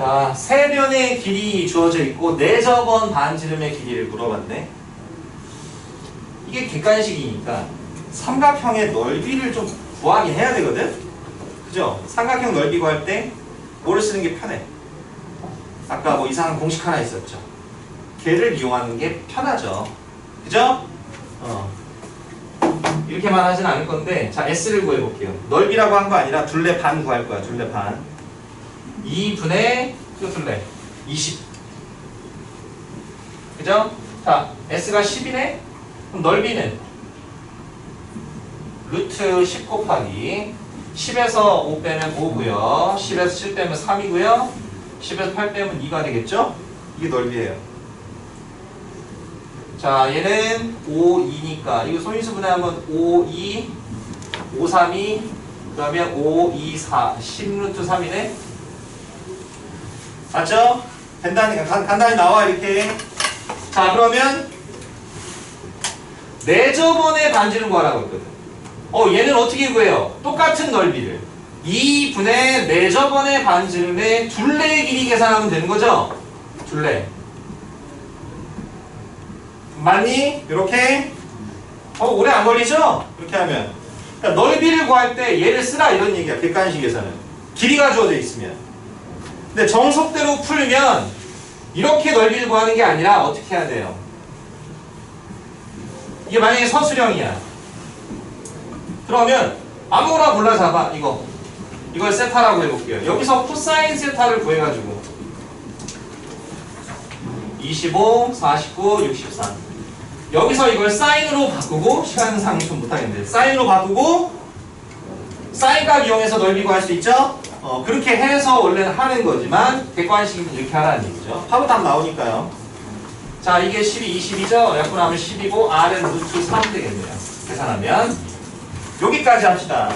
자, 세변의 길이 주어져 있고 네저번 반지름의 길이를 물어봤네. 이게 객관식이니까 삼각형의 넓이를 좀 구하긴 해야 되거든. 그죠? 삼각형 넓이 구할 때 뭐를 쓰는 게 편해? 아까 뭐 이상한 공식 하나 있었죠. 걔를 이용하는 게 편하죠. 그죠? 어. 이렇게만 하진 않을 건데 자 S를 구해볼게요. 넓이라고 한 거 아니라 둘레 반 구할 거야. 둘레 반. 2분의 또 둘레 20. 그죠? 자 S가 10이네. 그럼 넓이는 루트 10 곱하기 10에서 5 빼면 5고요. 10에서 7 빼면 3이고요. 10에서 8 빼면 2가 되겠죠? 이게 넓이에요. 자, 얘는 5, 2니까 이거 소인수 분해하면 5, 2, 5, 3, 2 그러면 5, 2, 4, 10루트 3이네. 맞죠? 된다니까 간, 간단히 나와 이렇게. 자, 그러면 내저번의 반지름 구하라고 했거든. 어, 얘는 어떻게 구해요? 똑같은 넓이를 2분의 내저번의 반지름의 둘레의 길이 계산하면 되는 거죠? 둘레. 맞니? 이렇게 어 오래 안 걸리죠? 이렇게 하면 그러니까 넓이를 구할 때 얘를 쓰라 이런 얘기야 객관식에서는 길이가 주어져 있으면 근데 정석대로 풀면 이렇게 넓이를 구하는 게 아니라 어떻게 해야 돼요? 이게 만약에 서술형이야. 그러면 아무거나 골라 잡아 이거. 이걸 세타라고 해볼게요. 여기서 코사인 세타를 구해가지고. 25, 49, 63 여기서 이걸 사인으로 바꾸고 시간상 좀 못하겠는데. 사인으로 바꾸고 사인값 이용해서 넓이 구할 수 있죠? 어, 그렇게 해서 원래는 하는 거지만 객관식은 이렇게 하라는 얘기죠. 답 나오니까요. 자 이게 12, 20이죠? 약분하면 10이고 R은 루트 3 되겠네요. 계산하면 여기까지 합시다